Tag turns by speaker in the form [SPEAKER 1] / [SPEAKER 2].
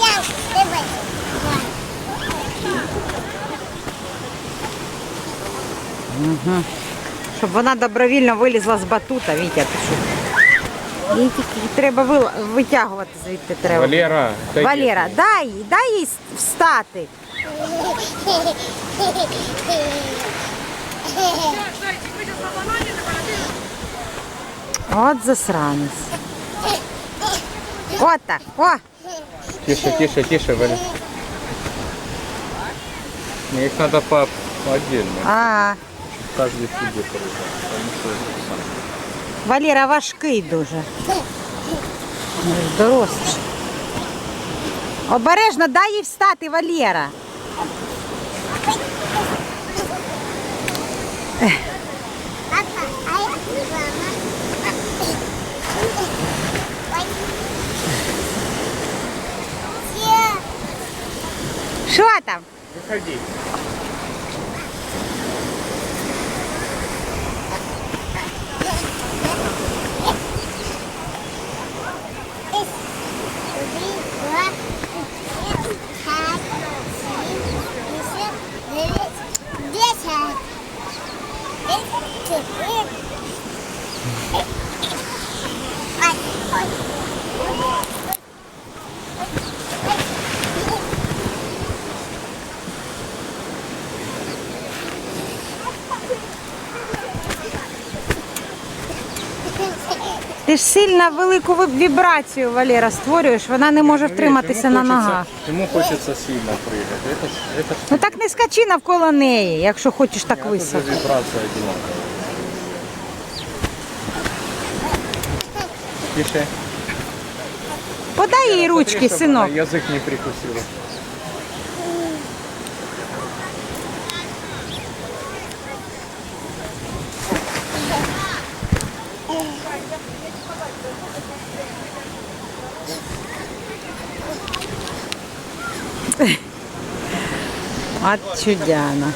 [SPEAKER 1] Я, давай.
[SPEAKER 2] Щоб вона добровільно вилізла з батута, Вітя, ти що? Їй тільки треба вил- витягувати звідти треба.
[SPEAKER 3] Валера, дай
[SPEAKER 2] Валера, дай їй, дай їй встати. От засранець. От так. О!
[SPEAKER 3] Тише, тише, тише, Валя. Мне их надо по, отдельно.
[SPEAKER 2] А,
[SPEAKER 3] Каждый себе порезать.
[SPEAKER 2] Валера важкий дуже. Ну, Дорослий. Обережно дай їй встати, Валера. Що там?
[SPEAKER 1] Девять, десять. Десять,
[SPEAKER 2] Ти ж сильно велику ви- вібрацію, Валера, створюєш, вона не може втриматися
[SPEAKER 3] Ему
[SPEAKER 2] на
[SPEAKER 3] хочется-
[SPEAKER 2] ногах.
[SPEAKER 3] Ему хочется сильно прыгать. Это ж, это ж
[SPEAKER 2] Ну так не скачи навколо неї, якщо хочеш так
[SPEAKER 3] а тут же
[SPEAKER 2] високо.
[SPEAKER 3] вибрация одинаковая. Тише.
[SPEAKER 2] Подай їй ручки,
[SPEAKER 3] Смотри, чтоб
[SPEAKER 2] синок.
[SPEAKER 3] она Язык не прикусила.
[SPEAKER 2] От чудяна.